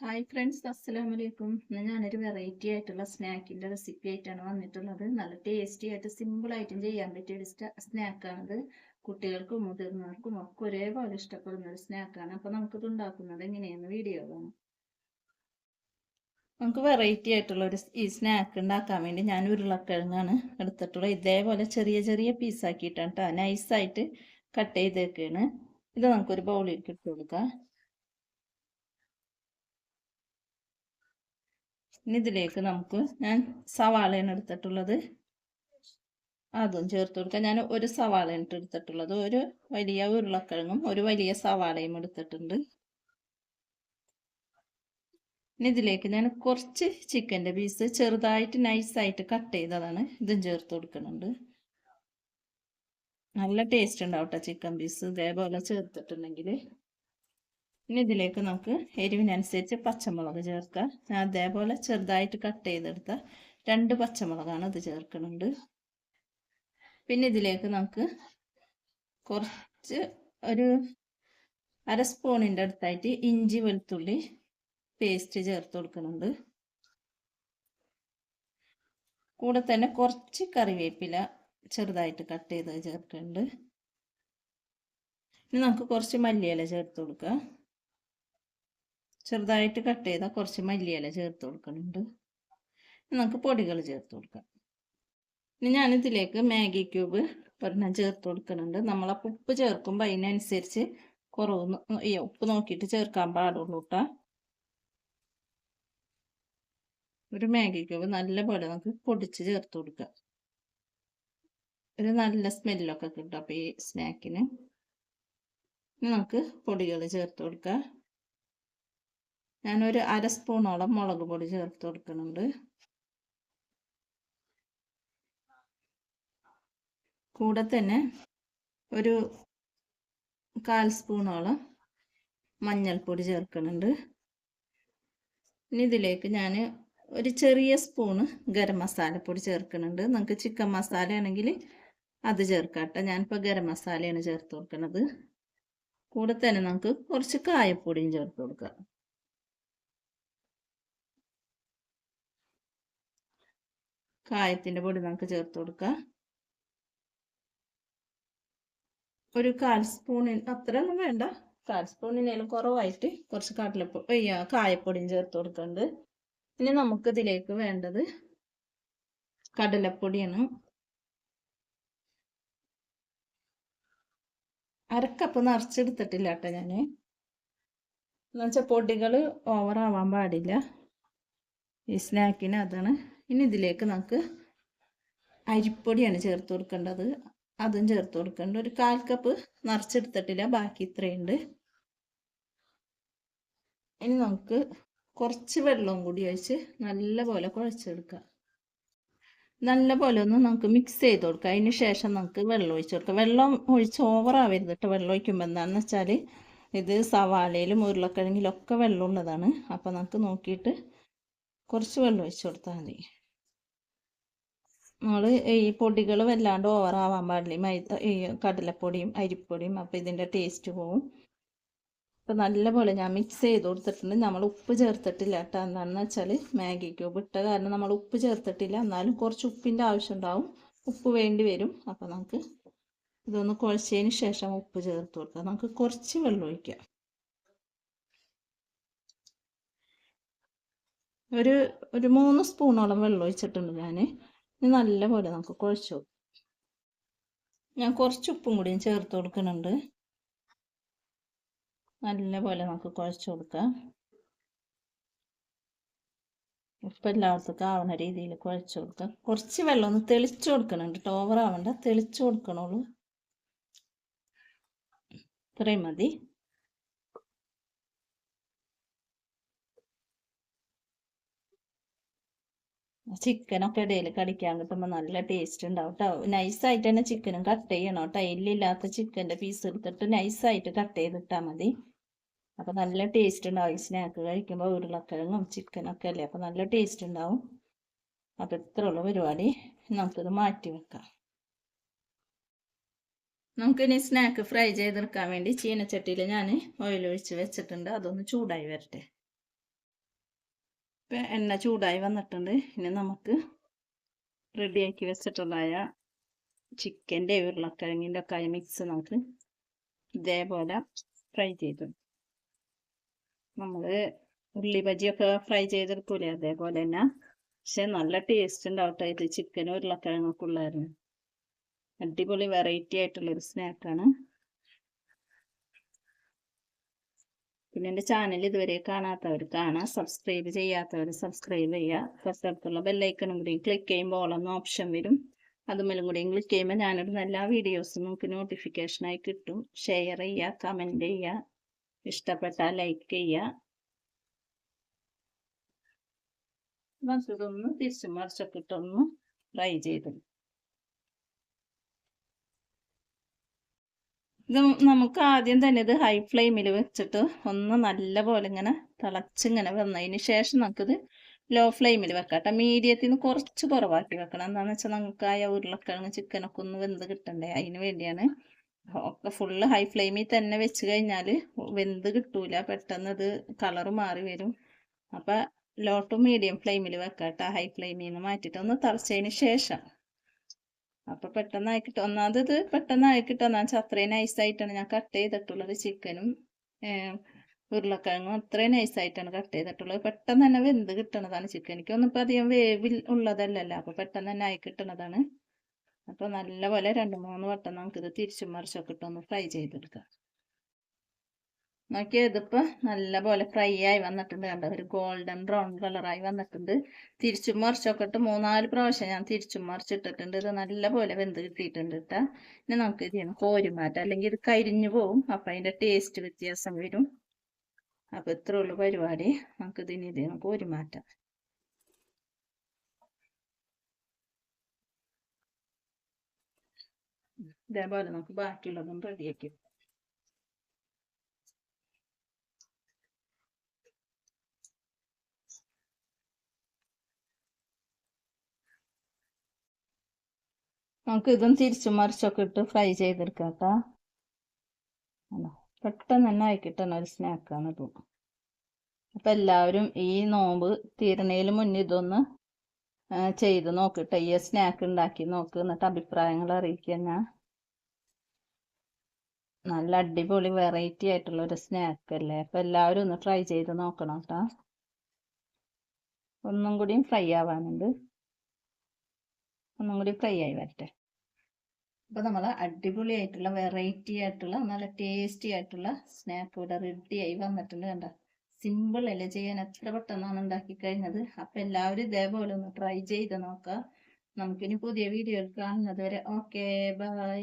Hi friends അസ്സലാമു അലൈക്കും ഇന്ന് ഞാനൊരു വെറൈറ്റി ആയിട്ടുള്ള സ്നാക്കിന്റെ റെസിപ്പി ആയിട്ടാണ് വന്നിട്ടുള്ളത്. നല്ല ടേസ്റ്റി ആയിട്ട് സിമ്പിളായിട്ടും ചെയ്യാൻ പറ്റിയ ഒരു സ്നാക്കാണിത് കുട്ടികൾക്കും മുതിർന്നവർക്കും ഒക്കെ ഒരേപോലെ ഇഷ്ടപ്പെടുന്ന ഒരു സ്നാക്കാണ് അപ്പോൾ നമുക്കിത് ഉണ്ടാക്കുന്നത് എങ്ങനെയെന്ന് വീഡിയോ കാണാം. നമുക്ക് വെറൈറ്റി ആയിട്ടുള്ള ഒരു ഈ സ്നാക്ക് ഉണ്ടാക്കാൻ വേണ്ടി ഞാൻ ഉരുളക്കിഴങ്ങാണ് എടുത്തിട്ടുള്ളത്. ഇതേപോലെ ചെറിയ ചെറിയ പീസാക്കിയിട്ടാണ് കേട്ടോ നൈസായിട്ട് കട്ട് ചെയ്തേക്കാണ്. ഇത് നമുക്കൊരു ബൗളിലേക്ക് ഇട്ട് കൊടുക്കാം. ഇനി ഇതിലേക്ക് നമുക്ക് ഞാൻ സവാളയാണ് എടുത്തിട്ടുള്ളത്. അതും ചേർത്ത് കൊടുക്കാം. ഞാൻ ഒരു സവാളയാണ് എടുത്തിട്ടുള്ളത്. ഒരു വലിയ ഉരുളക്കിഴങ്ങും ഒരു വലിയ സവാളയും എടുത്തിട്ടുണ്ട്. ഇനി ഇതിലേക്ക് ഞാൻ കുറച്ച് ചിക്കന്റെ പീസ് ചെറുതായിട്ട് നൈസായിട്ട് കട്ട് ചെയ്തതാണ്. ഇതും ചേർത്ത് കൊടുക്കുന്നുണ്ട്. നല്ല ടേസ്റ്റ് ഉണ്ടാവട്ടെ ചിക്കൻ പീസ് ഇതേപോലെ ചേർത്തിട്ടുണ്ടെങ്കിൽ ഇനി ഇതിലേക്ക് നമുക്ക് എരിവിനനുസരിച്ച് പച്ചമുളക് ചേർക്കാം ഞാൻ അതേപോലെ ചെറുതായിട്ട് കട്ട് ചെയ്തെടുത്ത രണ്ട് പച്ചമുളകാണ് ഇത് ചേർക്കുന്നുണ്ട് പിന്നെ ഇതിലേക്ക് നമുക്ക് കുറച്ച് ഒരു അര സ്പൂണിന്റെ അടുത്തായിട്ട് ഇഞ്ചി വെളുത്തുള്ളി പേസ്റ്റ് ചേർത്ത് കൊടുക്കുന്നുണ്ട് കൂടെ തന്നെ കുറച്ച് കറിവേപ്പില ചെറുതായിട്ട് കട്ട് ചെയ്ത് ചേർക്കുന്നുണ്ട് ഇനി നമുക്ക് കുറച്ച് മല്ലിയില ചേർത്ത് കൊടുക്കാം. ചെറുതായിട്ട് കട്ട് ചെയ്ത കുറച്ച് മല്ലിയില ചേർത്ത് കൊടുക്കുന്നുണ്ട്. നമുക്ക് പൊടികൾ ചേർത്ത് കൊടുക്കാം. ഇനി ഞാനിതിലേക്ക് മാഗി ക്യൂബ് ഒരെണ്ണം ചേർത്ത് കൊടുക്കുന്നുണ്ട്. നമ്മളപ്പോൾ ഉപ്പ് ചേർക്കുമ്പോൾ അതിനനുസരിച്ച് കുറവ് ഉപ്പ് നോക്കിയിട്ട് ചേർക്കാൻ പാടുള്ളൂ കേട്ടോ ഒരു മാഗി ക്യൂബ് നല്ല പോലെ നമുക്ക് പൊടിച്ച് ചേർത്ത് കൊടുക്കാം. ഒരു നല്ല സ്മെല്ലൊക്കെ കിട്ടും അപ്പോൾ ഈ സ്നാക്കിന്. നമുക്ക് പൊടികൾ ചേർത്ത് കൊടുക്കാം. ഞാനൊരു അര സ്പൂണോളം മുളക് പൊടി ചേർത്ത് കൊടുക്കുന്നുണ്ട്. കൂടെ തന്നെ ഒരു കാൽ സ്പൂണോളം മഞ്ഞൾപ്പൊടി ചേർക്കുന്നുണ്ട്. ഇനി ഇതിലേക്ക് ഞാൻ ഒരു ചെറിയ സ്പൂണ് ഗരം മസാലപ്പൊടി ചേർക്കുന്നുണ്ട്. നിങ്ങൾക്ക് ചിക്കൻ മസാല ആണെങ്കിൽ അത് ചേർക്കാട്ടെ ഞാനിപ്പോൾ ഗരം മസാലയാണ് ചേർത്ത് കൊടുക്കുന്നത്. കൂടെ തന്നെ നമുക്ക് കുറച്ച് കായപ്പൊടിയും ചേർത്ത് കൊടുക്കാം. കായത്തിന്റെ പൊടി നമുക്ക് ചേർത്ത് കൊടുക്കാം. ഒരു കാൽ സ്പൂണിന് അത്രയൊന്നും വേണ്ട. കാൽ സ്പൂണിനേലും കുറവായിട്ട് കുറച്ച് കടലപ്പൊടി കായപ്പൊടിയും ചേർത്ത് കൊടുക്കുന്നുണ്ട് ഇനി നമുക്ക് ഇതിലേക്ക് വേണ്ടത് കടലപ്പൊടിയാണ്. അരക്കപ്പ് നിറച്ചെടുത്തിട്ടില്ല കേട്ടോ ഞാൻ എന്നുവെച്ചാൽ പൊടികൾ ഓവറാവാൻ പാടില്ല. ഈ സ്നാക്കിന് അതാണ്. ഇനി ഇതിലേക്ക് നമുക്ക് അരിപ്പൊടിയാണ് ചേർത്ത് കൊടുക്കേണ്ടത്. അതും ചേർത്ത് കൊടുക്കേണ്ടത് ഒരു കാൽ കപ്പ് നിറച്ചെടുത്തിട്ടില്ല. ബാക്കി ഇത്രയുണ്ട്. ഇനി നമുക്ക് കുറച്ച് വെള്ളവും കൂടി ഒഴിച്ച് നല്ലപോലെ കുഴച്ചെടുക്കാം. നല്ല പോലെ ഒന്ന് നമുക്ക് മിക്സ് ചെയ്ത് കൊടുക്കാം. അതിന് ശേഷം നമുക്ക് വെള്ളം ഒഴിച്ച് കൊടുക്കാം. വെള്ളം ഒഴിച്ച് ഓവറാവരുത് കേട്ടോ വെള്ളം ഒഴിക്കുമ്പോൾ എന്താണെന്ന് വെച്ചാൽ ഇത് സവാളയിലും ഉരുളക്കിഴങ്ങിലും ഒക്കെ വെള്ളം ഉള്ളതാണ്. അപ്പോൾ നമുക്ക് നോക്കിയിട്ട് കുറച്ച് വെള്ളം ഒഴിച്ച് കൊടുത്താൽ മതി. നമ്മൾ ഈ പൊടികൾ വല്ലാണ്ട് ഓവറാവാൻ പാടില്ല. മൈദ ഈ കടലപ്പൊടിയും അരിപ്പൊടിയും അപ്പോൾ ഇതിന്റെ ടേസ്റ്റ് പോവും. അപ്പോൾ നല്ലപോലെ ഞാൻ മിക്സ് ചെയ്ത് കൊടുത്തിട്ടുണ്ട്. നമ്മൾ ഉപ്പ് ചേർത്തിട്ടില്ല കേട്ടോ. എന്താണെന്ന് വെച്ചാൽ മാഗി ക്യൂബ് ഇട്ട കാരണം നമ്മൾ ഉപ്പ് ചേർത്തിട്ടില്ല. എന്നാലും കുറച്ച് ഉപ്പിന്റെ ആവശ്യം ഉണ്ടാവും. ഉപ്പ് വേണ്ടി വരും. അപ്പോൾ നമുക്ക് ഇതൊന്ന് കുഴച്ചതിന് ശേഷം ഉപ്പ് ചേർത്ത് കൊടുക്കാം. നമുക്ക് കുറച്ച് വെള്ളം ഒഴിക്കാം. ഒരു ഒരു മൂന്ന് സ്പൂണോളം വെള്ളം ഒഴിച്ചിട്ടുണ്ട് ഞാൻ ഇനി നല്ലപോലെ നമുക്ക് കുഴച്ചു ഞാൻ കുറച്ച് ഉപ്പും കൂടിയും ചേർത്ത് കൊടുക്കുന്നുണ്ട്. നല്ലപോലെ നമുക്ക് കുഴച്ച് കൊടുക്കാം. ഉപ്പ് എല്ലായിടത്തേക്കും ആവുന്ന രീതിയിൽ കുഴച്ച് കൊടുക്കാം. കുറച്ച് വെള്ളം ഒന്ന് തെളിച്ച് കൊടുക്കണുണ്ട് കേട്ടോ. ഓവർ ആവണ്ട. തെളിച്ച് കൊടുക്കണുള്ളൂ. ഇത്രയും മതി. ചിക്കനൊക്കെ ഇടയിൽ കടിക്കാൻ കിട്ടുമ്പോൾ നല്ല ടേസ്റ്റ് ഉണ്ടാവും കേട്ടോ നൈസായിട്ട് തന്നെ ചിക്കനും കട്ട് ചെയ്യണം കേട്ടോ എല്ലില്ലാത്ത ചിക്കന്റെ പീസ് എടുത്തിട്ട് നൈസായിട്ട് കട്ട് ചെയ്തിട്ടാൽ മതി. അപ്പോൾ നല്ല ടേസ്റ്റ് ഉണ്ടാവും. സ്നാക്ക് കഴിക്കുമ്പോൾ ഉരുളക്കിഴങ്ങും ചിക്കനൊക്കെ അല്ലേ? അപ്പോൾ നല്ല ടേസ്റ്റ് ഉണ്ടാവും. അപ്പോൾ ഇത്രയുള്ള പരിപാടി. നമുക്കിത് മാറ്റി വെക്കാം. നമുക്കിനി സ്നാക്ക് ഫ്രൈ ചെയ്തെടുക്കാൻ വേണ്ടി ചീനച്ചട്ടിയിൽ ഞാൻ ഓയിൽ ഒഴിച്ച് വെച്ചിട്ടുണ്ട്. അതൊന്ന് ചൂടായി വരട്ടെ. ഇപ്പം എണ്ണ ചൂടായി വന്നിട്ടുണ്ട്. ഇനി നമുക്ക് റെഡിയാക്കി വെച്ചിട്ടുള്ളതായ ചിക്കന്റെ ഉരുളക്കിഴങ്ങിന്റെ ഒക്കെ മിക്സ് നമുക്ക് ഇതേപോലെ ഫ്രൈ ചെയ്തു. നമ്മൾ ഉള്ളി ബജിയൊക്കെ ഫ്രൈ ചെയ്തെടുക്കൂലേ? അതേപോലെ തന്നെ. പക്ഷെ നല്ല ടേസ്റ്റ് ഉണ്ടാവട്ടെ ഇത് ചിക്കനും ഉരുളക്കിഴങ്ങൊക്കെ ഉള്ളായിരുന്നു. അടിപൊളി വെറൈറ്റി ആയിട്ടുള്ളൊരു സ്നാക്കാണ് പിന്നെ എന്റെ ചാനൽ ഇതുവരെ കാണാത്തവർ കാണാം. സബ്സ്ക്രൈബ് ചെയ്യാത്തവർ സബ്സ്ക്രൈബ് ചെയ്യുക. തൊട്ടടുത്തുള്ള ബെല്ലൈക്കണും കൂടി ക്ലിക്ക് ചെയ്യുമ്പോൾ ഓളെന്ന ഓപ്ഷൻ വരും. അതുമേലും കൂടി ക്ലിക്ക് ചെയ്യുമ്പോൾ ഞാനിടുന്ന എല്ലാ വീഡിയോസും നമുക്ക് നോട്ടിഫിക്കേഷനായി കിട്ടും. ഷെയർ ചെയ്യുക കമന്റ് ചെയ്യുക. ഇഷ്ടപ്പെട്ടാൽ ലൈക്ക് ചെയ്യുക. ഇതൊന്ന് തിരിച്ചു മറിച്ചൊക്കെ ഇട്ടൊന്ന് ഫ്രൈ ചെയ്തു ഇത് നമുക്ക് ആദ്യം തന്നെ ഇത് ഹൈ ഫ്ലെയിമിൽ വെച്ചിട്ട് ഒന്ന് നല്ല പോലെ ഇങ്ങനെ തിളച്ചിങ്ങനെ വന്നതിന് ശേഷം നമുക്കിത് ലോ ഫ്ലെയിമിൽ വെക്കാം കേട്ടോ. മീഡിയത്തിൽ നിന്ന് കുറച്ച് കുറവാക്കി വെക്കണം. എന്താണെന്ന് വെച്ചാൽ നമുക്ക് ആ ഉരുളക്കിഴങ്ങ് ചിക്കനൊക്കെ ഒന്ന് വെന്ത് കിട്ടണ്ടേ? അതിന് വേണ്ടിയാണ്. ഒക്കെ ഫുള്ള് ഹൈ ഫ്ലെയിമിൽ തന്നെ വെച്ച് കഴിഞ്ഞാൽ വെന്ത് കിട്ടൂല. പെട്ടെന്ന് ഇത് കളറ് മാറി വരും. അപ്പം ലോ ടു മീഡിയം ഫ്ലെയിമിൽ വെക്കാം കേട്ടോ. ഹൈ ഫ്ലെയിമിൽ നിന്ന് മാറ്റിയിട്ട് ഒന്ന് തിളച്ചതിന് ശേഷം. അപ്പോൾ പെട്ടെന്നായി കിട്ടും ഒന്നാമത് ഇത് പെട്ടെന്നായി കിട്ടും എന്നാ വെച്ചാൽ അത്രയും നൈസായിട്ടാണ് ഞാൻ കട്ട് ചെയ്തിട്ടുള്ളത് ചിക്കനും ഉരുളക്കിഴങ്ങും അത്രയും നൈസായിട്ടാണ് കട്ട് ചെയ്തിട്ടുള്ളത്. പെട്ടെന്ന് തന്നെ വെന്ത് കിട്ടണതാണ് ചിക്കൻ എനിക്കൊന്നും ഇപ്പം അധികം വേവിൽ ഉള്ളതല്ലല്ലോ. അപ്പോൾ പെട്ടെന്ന് തന്നെ ആയി കിട്ടണതാണ്. അപ്പോൾ നല്ലപോലെ രണ്ട് മൂന്ന് വട്ടം നമുക്കിത് തിരിച്ചും മറിച്ചൊക്കെ ഇട്ടൊന്ന് ഫ്രൈ ചെയ്തെടുക്കാം. നോക്കിയാൽ ഇതിപ്പോൾ നല്ലപോലെ ഫ്രൈ ആയി വന്നിട്ടുണ്ട്. കണ്ടോ? ഒരു ഗോൾഡൻ ബ്രൗൺ കളറായി വന്നിട്ടുണ്ട്. തിരിച്ചും മറിച്ചൊക്കെ ഇട്ട് മൂന്നാൽ പ്രാവശ്യം ഞാൻ തിരിച്ചും മറിച്ചിട്ടിട്ടുണ്ട്. ഇത് നല്ലപോലെ വെന്ത് കിട്ടിയിട്ടുണ്ട് കേട്ടോ ഇനി നമുക്ക് ഇത് ചെയ്യണം കോരുമാറ്റം അല്ലെങ്കിൽ ഇത് കരിഞ്ഞു പോവും. അപ്പം അതിന്റെ ടേസ്റ്റ് വ്യത്യാസം വരും. അപ്പം ഇത്ര ഉള്ളൂ പരിപാടി. നമുക്ക് ഇതിന് ഇത് ചെയ്യണം കോരുമാറ്റം ഇതേപോലെ നമുക്ക് ബാക്കിയുള്ളതും റെഡിയാക്കി നമുക്ക് ഇതും തിരിച്ചു മറിച്ചൊക്കെ ഇട്ട് ഫ്രൈ ചെയ്തെടുക്കാം കേട്ടോ പെട്ടെന്ന് തന്നെ ആയിക്കിട്ടണ ഒരു സ്നാക്കാണ് ഇത് അപ്പം എല്ലാവരും ഈ നോമ്പ് തീരണേലും മുന്നേ ഇതൊന്ന് ചെയ്ത് നോക്കട്ടെ. ഈ സ്നാക്ക് ഉണ്ടാക്കി നോക്ക് എന്നിട്ട് അഭിപ്രായങ്ങൾ അറിയിക്കുക ഞാൻ നല്ല അടിപൊളി വെറൈറ്റി ആയിട്ടുള്ള ഒരു സ്നാക്ക് അല്ലേ? അപ്പം എല്ലാവരും ഒന്ന് ഫ്രൈ ചെയ്ത് നോക്കണം കേട്ടോ ഒന്നും കൂടിയും ഫ്രൈ ആവാനുണ്ട്. ഒന്നും കൂടി ഫ്രൈ ആയി വരട്ടെ. അപ്പോൾ നമ്മൾ അടിപൊളി ആയിട്ടുള്ള വെറൈറ്റി ആയിട്ടുള്ള നല്ല ടേസ്റ്റി ആയിട്ടുള്ള സ്നാക്ക് ഇവിടെ ആയി വന്നിട്ടുണ്ട് കണ്ട? സിമ്പിൾ അല്ലേ? ചെയ്യാൻ എത്ര പെട്ടെന്നാണ് ഉണ്ടാക്കി കഴിഞ്ഞത്? അപ്പം എല്ലാവരും ഇതേപോലെ ഒന്ന് ട്രൈ ചെയ്ത് നോക്കാം നമുക്കിനി പുതിയ വീഡിയോയിൽ കാണുന്നത് വരെ. Okay bye